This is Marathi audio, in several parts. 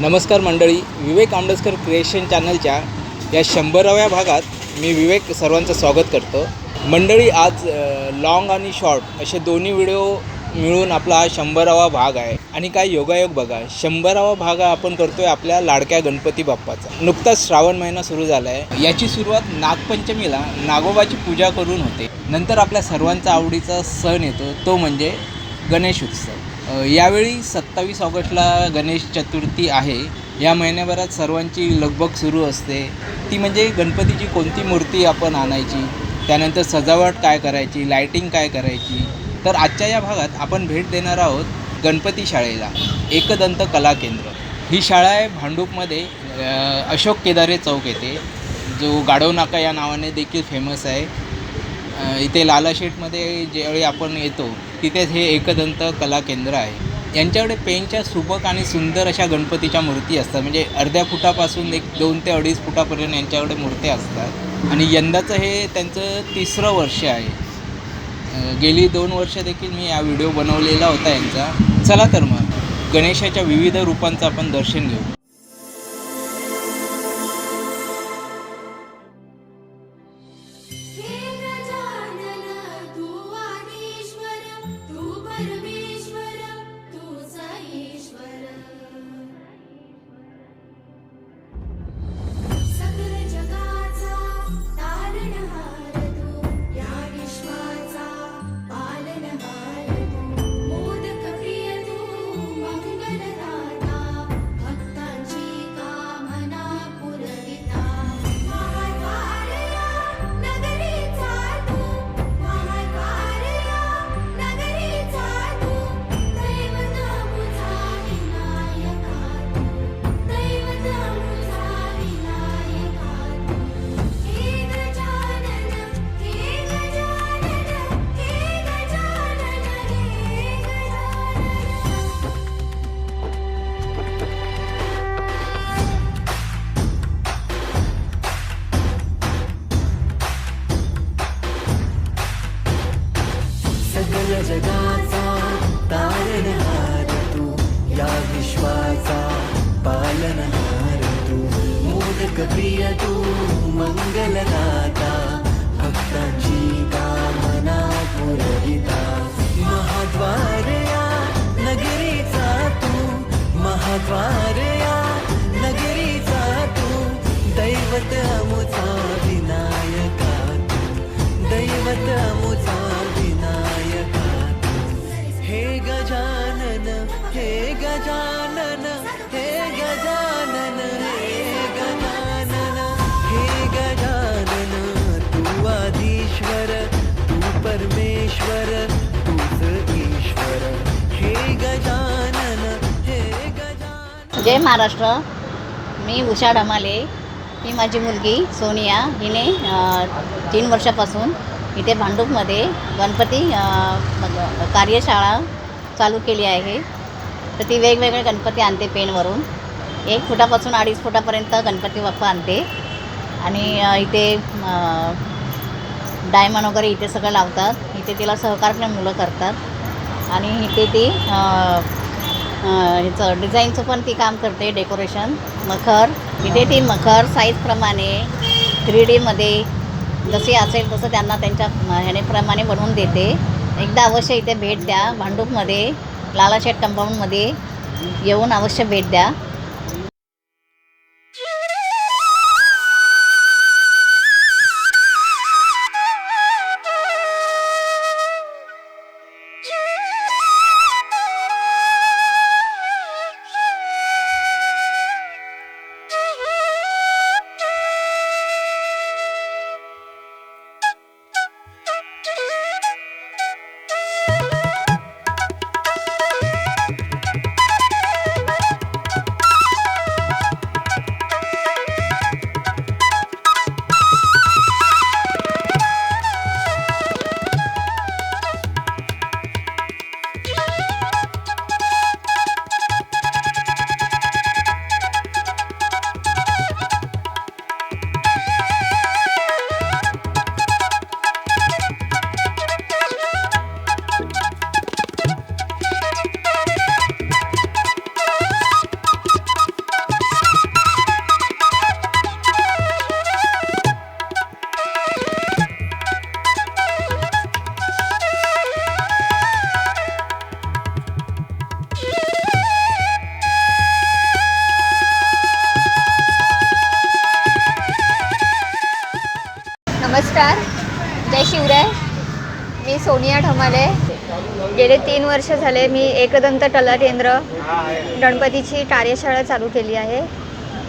नमस्कार मंडळी विवेक आंबेडकर क्रिएशन चॅनलच्या या शंभराव्या भागात मी विवेक सर्वांचं स्वागत करतो. मंडळी आज लॉंग आणि शॉर्ट असे दोन्ही व्हिडिओ मिळून आपला हा शंभरावा भाग आहे. आणि काय योगायोग बघा शंभरावा भाग आपण करतोय आपल्या लाडक्या गणपती बाप्पाचा. नुकताच श्रावण महिना सुरू झाला आहे याची सुरुवात नागपंचमीला नागोबाची पूजा करून होते. नंतर आपल्या सर्वांचा आवडीचा सण येतो तो म्हणजे गणेश उत्सव. यावेळी सत्तावीस ऑगस्टला गणेश चतुर्थी आहे. या महिन्याभरात सर्वांची लगबग सुरू असते. ती म्हणजे गणपतीची कोणती मूर्ती आपण आणायची? त्यानंतर सजावट काय करायची? लायटिंग काय करायची? तर आजच्या या भागात आपण भेट देणार आहोत गणपती शाळेला एकदंत कला केंद्र. ही शाळा आहे भांडूपमध्ये. अशोक केदारे चौक येथे. जो गाढव नाका या नावाने देखील फेमस आहे. इथे लालाशेठमध्ये ज्यावेळी आपण येतो तिथेच हे एकदंत कला केंद्र आहे. यांच्याकडे पेनच्या सुबक आणि सुंदर अशा गणपतीच्या मूर्ती असतात. म्हणजे अर्ध्या फुटापासून एक दोन ते अडीच फुटापर्यंत यांच्याकडे मूर्त्या असतात. आणि यंदाचं हे त्यांचं तिसरं वर्ष आहे. गेली दोन वर्ष देखील मी हा व्हिडिओ बनवलेला होता यांचा. चला तर मग गणेशाच्या विविध रूपांचं आपण दर्शन घेऊ. महाद्वार नगरीचा तू दैवत अमुचा विनायका तू दैवत अमुचा विनायका तू. हे गजानन हे गजानन हे गजानन हे गजानन हे गजानन तू आधीश्वर तू परमेश्वर तूच ईश्वर. हे गजानन हे गजानन जय महाराष्ट्र. मी उषा ढमाले. ही माझी मुलगी सोनिया. हिने तीन वर्षापासून इथे भांडूपमध्ये गणपती कार्यशाळा चालू केली आहे. तर ती वेगवेगळे गणपती आणते पेनवरून एक फुटापासून अडीच फुटापर्यंत गणपती बाप्पा आणते. आणि इथे डायमंड वगैरे इथे सगळं लावतात. इथे तिला सहकार्य मुलं करतात. आणि इथे ती ह्याचं डिझाईनचं पण ती काम करते डेकोरेशन मखर. इथे ती मखर साईजप्रमाणे थ्री डीमध्ये जशी असेल तसं त्यांना त्यांच्या ह्यानेप्रमाणे बनवून देते. एकदा अवश्य इथे भेट द्या. भांडूपमध्ये लालाशेठ कंपाऊंडमध्ये येऊन अवश्य भेट द्या. गेले तीन वर्ष झाले मी एकदंत कला केंद्र गणपतीची कार्यशाळा चालू केली आहे.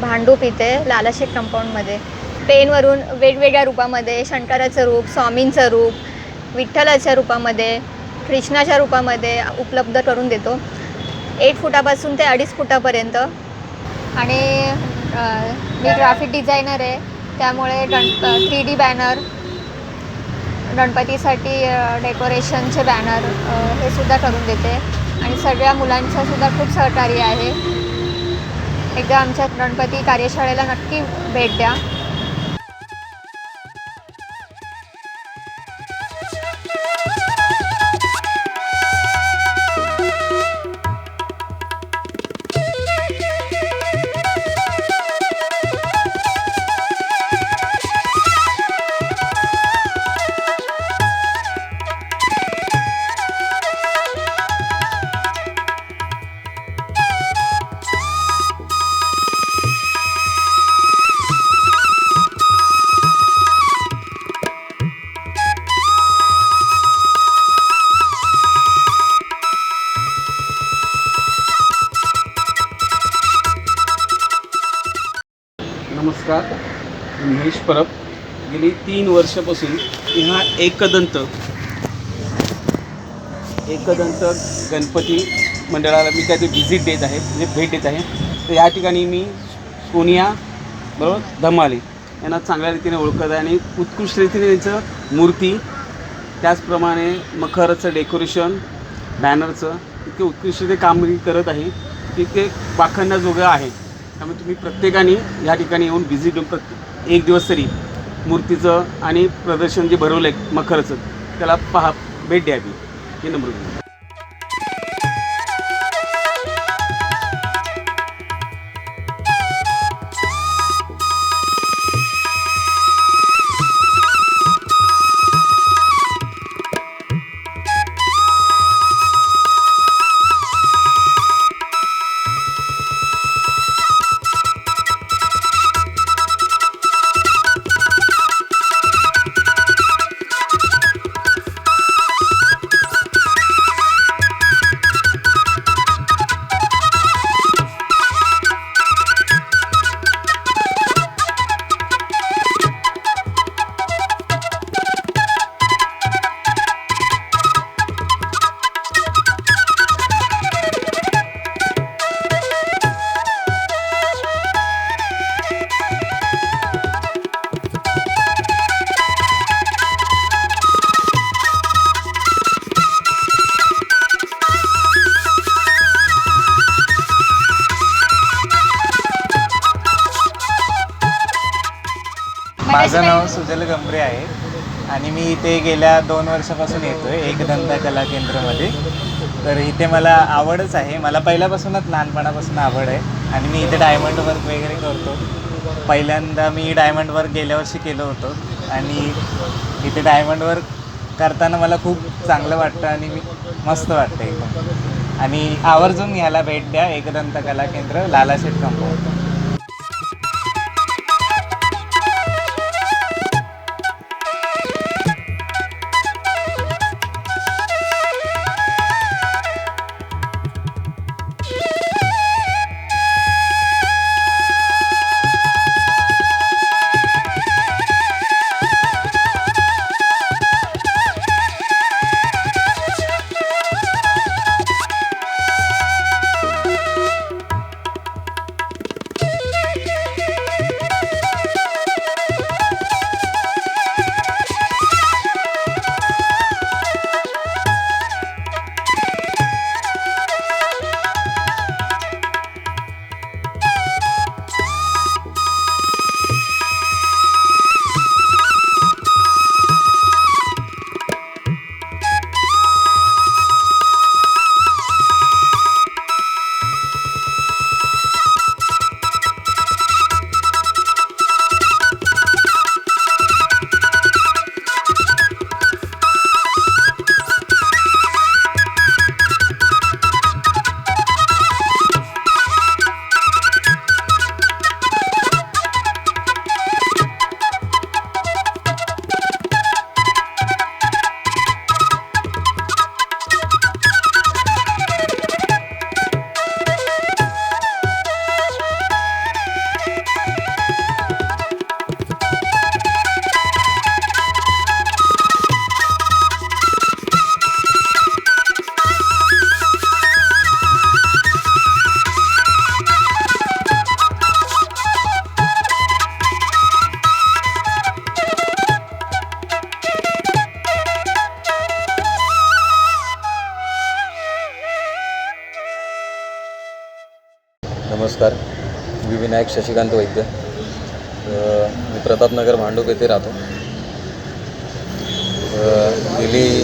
भांडूप इथे लालाशेठ कंपाऊंडमध्ये. पेनवरून वेगवेगळ्या रूपामध्ये शंकराचं रूप स्वामींचं रूप विठ्ठलाच्या रूपामध्ये कृष्णाच्या रूपामध्ये उपलब्ध करून देतो. एक फुटापासून ते अडीच फुटापर्यंत. आणि मी ग्राफिक डिझायनर आहे. त्यामुळे गण थ्री डी बॅनर गणपतीसाठी डेकोरेशनचे बॅनर हे सुद्धा करून देते. आणि सगळ्या मुलांचं सुद्धा खूप सहकार्य आहे. एकदा आमच्या गणपती कार्यशाळेला नक्की भेट द्या. परब गेली तीन वर्षापासून ह्या एकदंत. एकदंत गणपती मंडळाला मी त्याची व्हिजिट देत आहे म्हणजे भेट देत आहे. तर या ठिकाणी मी सोनिया बरोबर धमाले यांना चांगल्या रीतीने ओळखत आहे आणि उत्कृष्ट रीतीने त्यांचं मूर्ती त्याचप्रमाणे मखरचं डेकोरेशन बॅनरचं इतके उत्कृष्ट ते कामगिरी करत आहे की ते वाखण्याजोगं आहे. त्यामुळे तुम्ही प्रत्येकाने या ठिकाणी येऊन व्हिजिट देऊन प्रत्येक एक दिवस तरी मूर्तीचं आणि प्रदर्शन जे भरवलं आहे मखरचं त्याला पहा भेट द्यावी हे नम्र आणि मी इथे गेल्या दोन वर्षापासून येतो आहे एकदंत कला केंद्रामध्ये. तर इथे मला आवडच आहे. मला पहिल्यापासूनच लहानपणापासून आवड आहे. आणि मी इथे डायमंड वर्क वगैरे करतो. पहिल्यांदा मी डायमंड वर्क गेल्या वर्षी केलं होतं. आणि इथे डायमंड वर्क करताना मला खूप चांगलं वाटतं आणि मी मस्त वाटतं एकदम आणि आवर्जून याला भेट द्या. एकदंत कला केंद्र लालाशेट कंपाऊंड नमस्कार. मी विनायक शशिकांत वैद्य. मी प्रतापनगर भांडूप येथे राहतो. गेली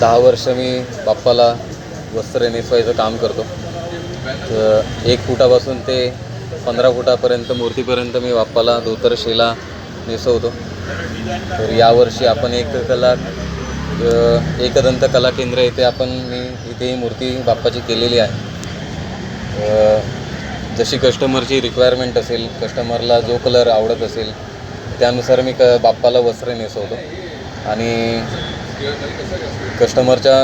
दहा वर्ष मी बाप्पाला वस्त्र नेसवायचं काम करतो. तर एक फुटापासून ते पंधरा फुटापर्यंत मूर्तीपर्यंत मी बाप्पाला धोतर शेला नेसवतो. तर यावर्षी आपण एक कला एकदंत कला केंद्र येथे आपण मी इथे ही मूर्ती बाप्पाची केलेली आहे. जशी कस्टमरची रिक्वायरमेंट असेल कस्टमरला जो कलर आवडत असेल त्यानुसार मी क बाप्पाला वस्त्र नेसवतो. आणि कस्टमरच्या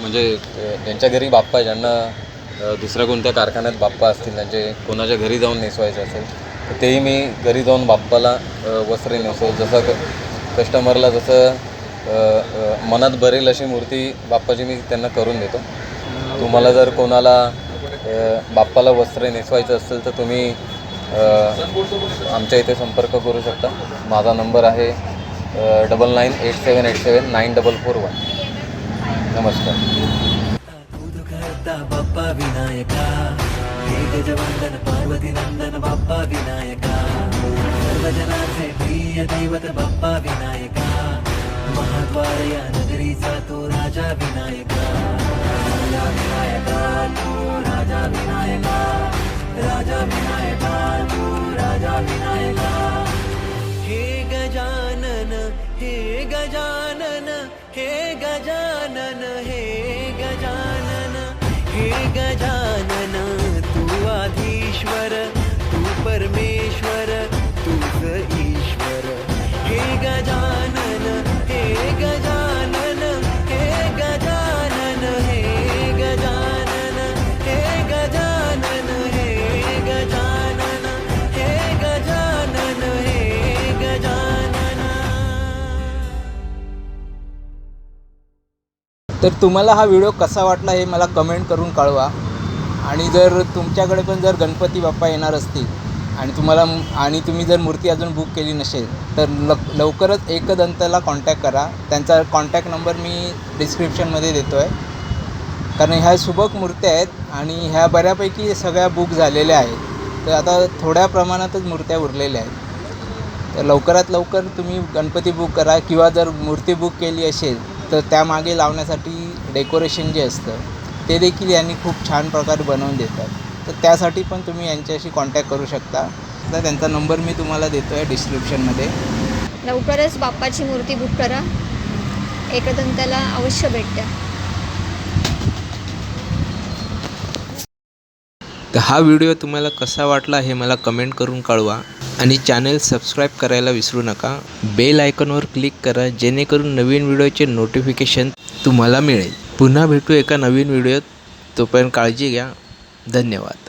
म्हणजे ज्यांच्या घरी बाप्पा ज्यांना दुसऱ्या कोणत्या कारखान्यात बाप्पा असतील त्यांचे कोणाच्या घरी जाऊन नेसवायचे असेल तर तेही मी घरी जाऊन बाप्पाला वस्त्र नेसव जसं क कस्टमरला जसं मनात भरेल अशी मूर्ती बाप्पाची मी त्यांना करून देतो. तुम्हाला जर कोणाला बाप्पाला वस्त्र नेसवायचं असेल तर तुम्ही आमच्या इथे संपर्क करू शकता. माझा नंबर आहे double nine eight seven eight seven nine double four one नमस्कार. दूध करता बाप्पा विनायका गजवंदन पार्वती नंदन बाप्पा विनायका सर्वजनाचे प्रिय दैवत बाप्पा विनायका महाद्वार या नगरीचा तो राजा विनायका. विनायका राजा विनायका तू राजा विनायका. हे गजानन हे गजानन हे गजानन हे तर तुम्हाला हा व्हिडिओ कसा वाटला हे मला कमेंट करून कळवा. आणि जर तुमच्याकडे पण जर गणपती बाप्पा येणार असतील आणि तुम्हाला आणि तुम्ही जर मूर्ती अजून बुक केली नसेल तर ल लवकरच एकदंतला कॉन्टॅक्ट करा. त्यांचा कॉन्टॅक्ट नंबर मी डिस्क्रिप्शनमध्ये देतो आहे कारण ह्या सुबक मूर्त्या आहेत आणि ह्या बऱ्यापैकी सगळ्या बुक झालेल्या आहेत. तर आता थोड्या प्रमाणातच मूर्त्या उरलेल्या आहेत. तर लवकरात लवकर तुम्ही गणपती बुक करा किंवा जर मूर्ती बुक केली असेल तर त्यामागे लावण्यासाठी डेकोरेशन जे असतं ते देखील यांनी खूप छान प्रकारे बनवून देतात. तर त्यासाठी पण तुम्ही यांच्याशी कॉन्टॅक्ट करू शकता. तर त्यांचा नंबर मी तुम्हाला देतो आहे डिस्क्रिप्शनमध्ये लवकरच बाप्पाची मूर्ती बुक करा. एकदंताला अवश्य भेट द्या. तर हा व्हिडिओ तुम्हाला कसा वाटला हे मला कमेंट करून कळवा. आणि चॅनल सबस्क्राईब करायला विसरू नका. बेल आयकॉनवर क्लिक करा जेणेकरून नवीन व्हिडिओचे नोटिफिकेशन तुम्हाला मिळेल. पुन्हा भेटू एका नवीन व्हिडिओत. तोपर्यंत काळजी घ्या. धन्यवाद.